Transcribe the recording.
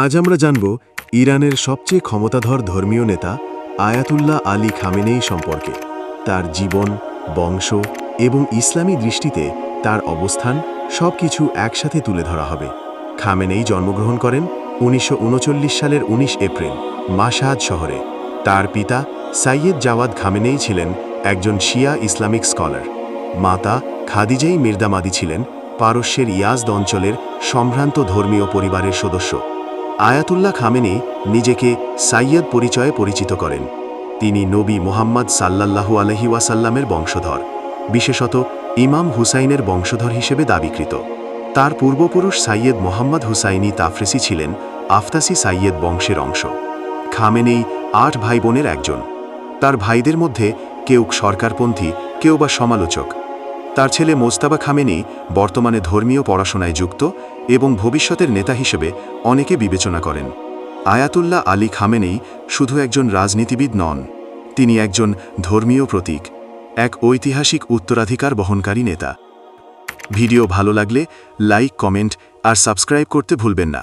আজ আমরা জানব ইরানের সবচেয়ে ক্ষমতাধর ধর্মীয় নেতা আয়াতুল্লাহ আলী খামেনেই সম্পর্কে, তার জীবন, বংশ এবং ইসলামী দৃষ্টিতে তার অবস্থান সবকিছু একসাথে তুলে ধরা হবে। খামেনেই জন্মগ্রহণ করেন উনিশশো উনচল্লিশ সালের ১৯ এপ্রিল মাশাহাদ শহরে। তার পিতা সাইয়েদ জাওয়াদ খামেনেই ছিলেন একজন শিয়া ইসলামিক স্কলার। মাতা খাদিজাই মির্দামাদি ছিলেন পারস্যের ইয়াজদ অঞ্চলের সম্ভ্রান্ত ধর্মীয় পরিবারের সদস্য। আয়াতুল্লাহ খামেনি নিজেকে সাইয়দ পরিচয়ে পরিচিত করেন। তিনি নবী মোহাম্মদ সাল্লাল্লাহু আলহি ওয়াসাল্লামের বংশধর, বিশেষত ইমাম হুসাইনের বংশধর হিসেবে দাবিকৃত। তার পূর্বপুরুষ সাইয়দ মোহাম্মদ হুসাইনি তাফরেসি ছিলেন আফতাসি সাইয়দ বংশের অংশ। খামেনেই আট ভাই বোনের একজন। তার ভাইদের মধ্যে কেউ সরকারপন্থী, কেউ বা সমালোচক। তার ছেলে মোস্তাবা খামেনি বর্তমানে ধর্মীয় পড়াশোনায় যুক্ত এবং ভবিষ্যতের নেতা হিসেবে অনেকে বিবেচনা করেন। আয়াতুল্লাহ আলী খামেনেই শুধু একজন রাজনীতিবিদ নন, তিনি একজন ধর্মীয় প্রতীক, এক ঐতিহাসিক উত্তরাধিকার বহনকারী নেতা। ভিডিও ভালো লাগলে লাইক, কমেন্ট আর সাবস্ক্রাইব করতে ভুলবেন না।